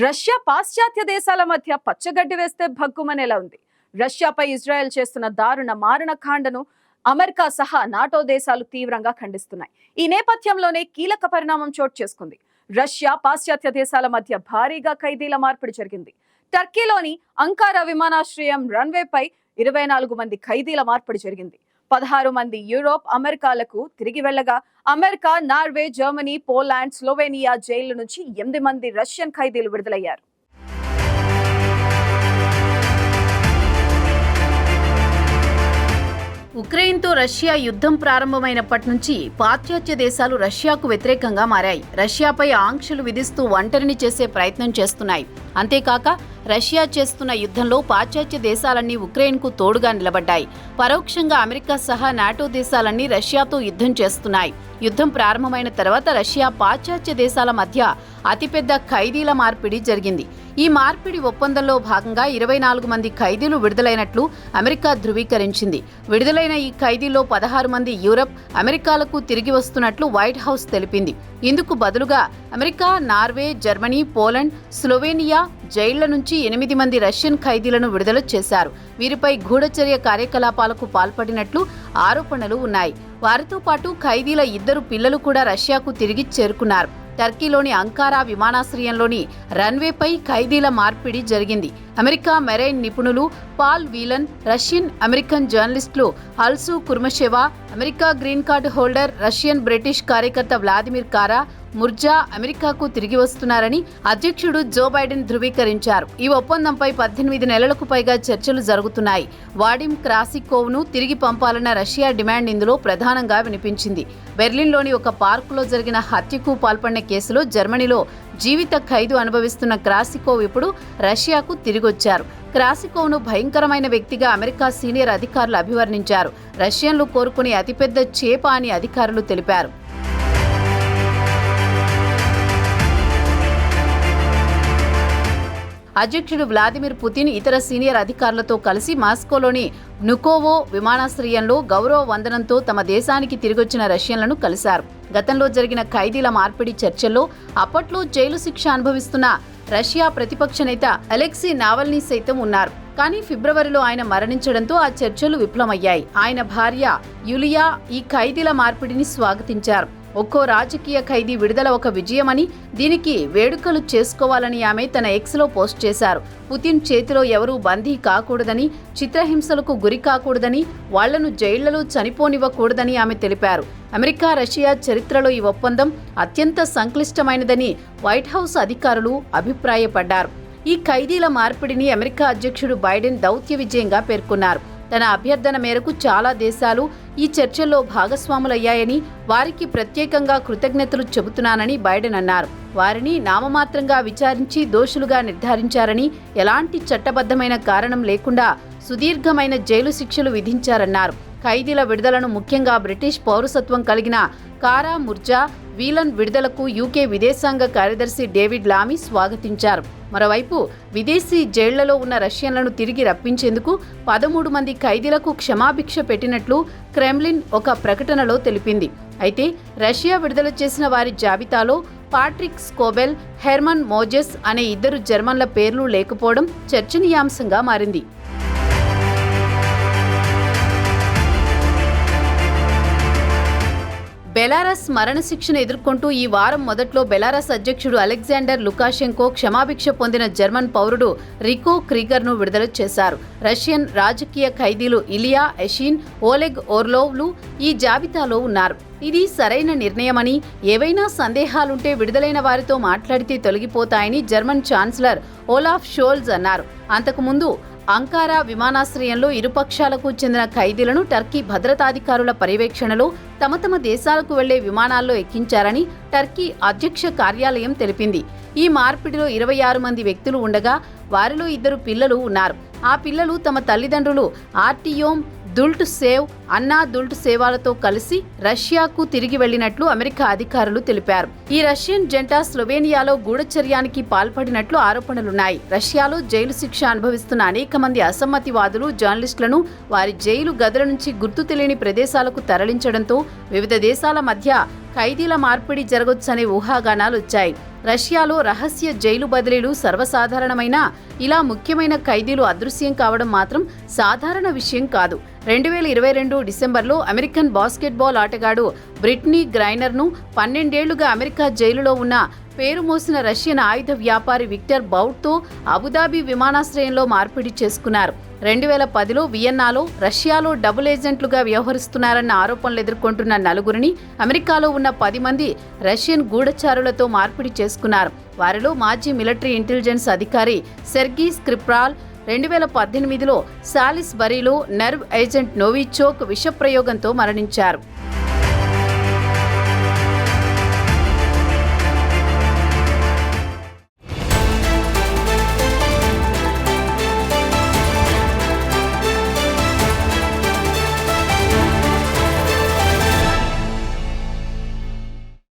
Russia పాశ్చాత్య దేశాల మధ్య పచ్చగడ్డి వేస్తే భగ్గుమనేలా ఉంది. రష్యాపై ఇజ్రాయెల్ చేస్తున్న దారుణ మారణకాండను అమెరికా సహా నాటో దేశాలు తీవ్రంగా ఖండిస్తున్నాయి. ఈ నేపథ్యంలోనే కీలక పరిణామం చోటు చేసుకుంది. రష్యా పాశ్చాత్య దేశాల మధ్య భారీగా ఖైదీల మార్పిడి జరిగింది. టర్కీలోని అంకారా విమానాశ్రయం రన్వేపై ఇరవై నాలుగు మంది ఖైదీల మార్పిడి జరిగింది. పదహారు మంది యూరోప్ అమెరికాలకు తిరిగి వెళ్ళగా America Norway Germany Poland Slovenia జైళ్ళ నుంచి ఎనిమిది మంది రష్యన్ ఖైదీలు విడుదలయ్యారు. ఉక్రెయిన్తో రష్యా యుద్ధం ప్రారంభమైనప్పటి నుంచి పాశ్చాత్య దేశాలు రష్యాకు వ్యతిరేకంగా మారాయి. రష్యాపై ఆంక్షలు విధిస్తూ ఒంటరిని చేసే ప్రయత్నం చేస్తున్నాయి. అంతేకాక రష్యా చేస్తున్న యుద్ధంలో పాశ్చాత్య దేశాలన్నీ ఉక్రెయిన్కు తోడుగా నిలబడ్డాయి. పరోక్షంగా అమెరికా సహా నాటో దేశాలన్నీ రష్యాతో యుద్ధం చేస్తున్నాయి. యుద్ధం ప్రారంభమైన తర్వాత రష్యా పాశ్చాత్య దేశాల మధ్య అతిపెద్ద ఖైదీల మార్పిడి జరిగింది. ఈ మార్పిడి ఒప్పందంలో భాగంగా ఇరవై నాలుగు మంది ఖైదీలు విడుదలైనట్లు అమెరికా ధృవీకరించింది. విడుదలైన ఈ ఖైదీల్లో పదహారు మంది యూరప్ అమెరికాలకు తిరిగి వస్తున్నట్లు వైట్ హౌస్ తెలిపింది. ఇందుకు బదులుగా America Norway Germany Poland Slovenia జైళ్ళ నుంచి ఎనిమిది మంది రష్యన్ ఖైదీలను విడుదల చేశారు. వీరిపై గూఢచర్య కార్యకలాపాలకు పాల్పడినట్లు ఆరోపణలు ఉన్నాయి. వారితో పాటు ఖైదీల ఇద్దరు పిల్లలు కూడా రష్యాకు తిరిగి చేరుకున్నారు. టర్కీలోని అంకారా విమానాశ్రయంలోని రన్వేపై ఖైదీల మార్పిడి జరిగింది. అమెరికా మెరైన్ నిపుణులు పాల్ వీలన్ రష్యన్ అమెరికన్ జర్నలిస్టులు Alsu Kurmasheva America green card holder Russian British కార్యకర్త వ్లాదిమిర్ కారా ముర్జా అమెరికాకు తిరిగి వస్తున్నారని అధ్యక్షుడు జో బైడెన్ ధృవీకరించారు. ఈ ఒప్పందంపై పద్దెనిమిది నెలలకు పైగా చర్చలు జరుగుతున్నాయి. వాడిమ్ క్రాసికోవ్ను తిరిగి పంపాలన్న రష్యా డిమాండ్ ఇందులో ప్రధానంగా వినిపించింది. బెర్లిన్లోని ఒక పార్కులో జరిగిన హత్యకు పాల్పడిన కేసులో జర్మనీలో జీవిత ఖైదు అనుభవిస్తున్న క్రాసికోవ్ ఇప్పుడు రష్యాకు తిరిగొచ్చారు. క్రాసికోవ్ను భయంకరమైన వ్యక్తిగా అమెరికా సీనియర్ అధికారులు అభివర్ణించారు. రష్యన్లు కోరుకునే అతిపెద్ద చేప అని అధికారులు తెలిపారు. అధ్యక్షుడు వ్లాదిమిర్ పుతిన్ ఇతర సీనియర్ అధికారులతో కలిసి మాస్కోలోని నుకోవో విమానాశ్రయంలో గౌరవ వందనంతో తమ దేశానికి తిరిగొచ్చిన రష్యన్లను కలిశారు. గతంలో జరిగిన ఖైదీల మార్పిడి చర్చల్లో అప్పట్లో జైలు శిక్ష అనుభవిస్తున్న రష్యా ప్రతిపక్ష నేత అలెక్సీ నావల్నీ సైతం ఉన్నారు. కానీ ఫిబ్రవరిలో ఆయన మరణించడంతో ఆ చర్చలు విఫలమయ్యాయి. ఆయన భార్య యులియా ఈ ఖైదీల మార్పిడిని స్వాగతించారు. ఒక్కో రాజకీయ ఖైదీ విడుదల ఒక విజయమని దీనికి వేడుకలు చేసుకోవాలని ఆమె తన ఎక్స్లో పోస్ట్ చేశారు. పుతిన్ చేతిలో ఎవరూ బందీ కాకూడదని చిత్రహింసలకు గురి కాకూడదని వాళ్ళను జైళ్ళలో చనిపోనివ్వకూడదని ఆమె తెలిపారు. అమెరికా రష్యా చరిత్రలో ఈ ఒప్పందం అత్యంత సంక్లిష్టమైనదని వైట్ హౌస్ అధికారులు అభిప్రాయపడ్డారు. ఈ ఖైదీల మార్పిడిని అమెరికా అధ్యక్షుడు బైడెన్ దౌత్య విజయంగా పేర్కొన్నారు. తన అభ్యర్థన మేరకు చాలా దేశాలు ఈ చర్చల్లో భాగస్వాములయ్యాయని వారికి ప్రత్యేకంగా కృతజ్ఞతలు చెబుతున్నానని బైడెన్ అన్నారు. వారిని నామమాత్రంగా విచారించి దోషులుగా నిర్ధారించారని ఎలాంటి చట్టబద్ధమైన కారణం లేకుండా సుదీర్ఘమైన జైలు శిక్షలు విధించారన్నారు. ఖైదీల విడుదలను ముఖ్యంగా బ్రిటిష్ పౌరసత్వం కలిగిన కారా ముర్జా వీలన్ విడుదలకు యూకే విదేశాంగ కార్యదర్శి డేవిడ్ లామీ స్వాగతించారు. మరోవైపు విదేశీ జైళ్ళలో ఉన్న రష్యన్లను తిరిగి రప్పించేందుకు పదమూడు మంది ఖైదీలకు క్షమాభిక్ష పెట్టినట్లు క్రెమ్లిన్ ఒక ప్రకటనలో తెలిపింది. అయితే రష్యా విడుదల చేసిన వారి జాబితాలో పాట్రిక్ స్కోబెల్ హెర్మన్ మోజెస్ అనే ఇద్దరు జర్మన్ల పేర్లు లేకపోవడం చర్చనీయాంశంగా మారింది. బెలారస్ మరణశిక్షను ఎదుర్కొంటూ ఈ వారం మొదట్లో బెలారస్ అధ్యక్షుడు అలెగ్జాండర్ లుకాషెంకో క్షమాభిక్ష పొందిన జర్మన్ పౌరుడు రికో క్రీగర్ను విడుదల చేశారు. రష్యన్ రాజకీయ ఖైదీలు ఇలియా ఎషిన్ ఓలెగ్ ఓర్లోవ్లు ఈ జాబితాలో ఉన్నారు. ఇది సరైన నిర్ణయమని ఏవైనా సందేహాలుంటే విడుదలైన వారితో మాట్లాడితే తొలగిపోతాయని జర్మన్ ఛాన్సలర్ ఓలాఫ్ షోల్జ్ అన్నారు. అంతకుముందు అంకారా విమానాశ్రయంలో ఇరుపక్షాలకు చెందిన ఖైదీలను టర్కీ భద్రతాధికారుల పర్యవేక్షణలో తమ తమ దేశాలకు వెళ్ళే విమానాల్లో ఎక్కించారని టర్కీ అధ్యక్ష కార్యాలయం తెలిపింది. ఈ మార్పిడిలో ఇరవై ఆరు మంది వ్యక్తులు ఉండగా వారిలో ఇద్దరు పిల్లలు ఉన్నారు. ఆ పిల్లలు తమ తల్లిదండ్రులు ఆర్టియోమ్ దుల్ట్ సేవ్ అన్నా దుల్ట్ సేవాలతో కలిసి రష్యాకు తిరిగి వెళ్ళినట్లు అమెరికా అధికారులు తెలిపారు. ఈ రష్యన్ జంట స్లోవేనియాలో గూఢచర్యానికి పాల్పడినట్లు ఆరోపణలున్నాయి. రష్యాలో జైలు శిక్ష అనుభవిస్తున్న అనేక మంది అసమ్మతివాదులు జర్నలిస్టులను వారి జైలు గదుల నుంచి గుర్తు తెలియని ప్రదేశాలకు తరలించడంతో వివిధ దేశాల మధ్య ఖైదీల మార్పిడి జరగొచ్చనే ఊహాగానాలు వచ్చాయి. రష్యాలో రహస్య జైలు బదిలీలు సర్వసాధారణమైన ఇలా ముఖ్యమైన ఖైదీలు అదృశ్యం కావడం మాత్రం సాధారణ విషయం కాదు. రెండు వేల ఇరవై రెండు డిసెంబర్లో అమెరికన్ బాస్కెట్బాల్ ఆటగాడు బ్రిట్నీ గ్రైనర్ను పన్నెండేళ్ళుగా అమెరికా జైలులో ఉన్న పేరు మోసిన రష్యన్ ఆయుధ వ్యాపారి విక్టర్ బౌట్తో అబుదాబి విమానాశ్రయంలో మార్పిడి చేసుకున్నారు. రెండు వేల పదిలో వియన్నాలో రష్యాలో డబుల్ ఏజెంట్లుగా వ్యవహరిస్తున్నారన్న ఆరోపణలు ఎదుర్కొంటున్న నలుగురిని అమెరికాలో ఉన్న పది మంది రష్యన్ గూఢచారులతో మార్పిడి చేసుకున్నారు. వారిలో మాజీ మిలిటరీ ఇంటెలిజెన్స్ అధికారి సెర్గీ స్క్రిప్రాల్ రెండు వేల పద్దెనిమిదిలో సాలిస్ బరీలో నర్వ్ ఏజెంట్ నోవిచోక్ విషప్రయోగంతో మరణించారు.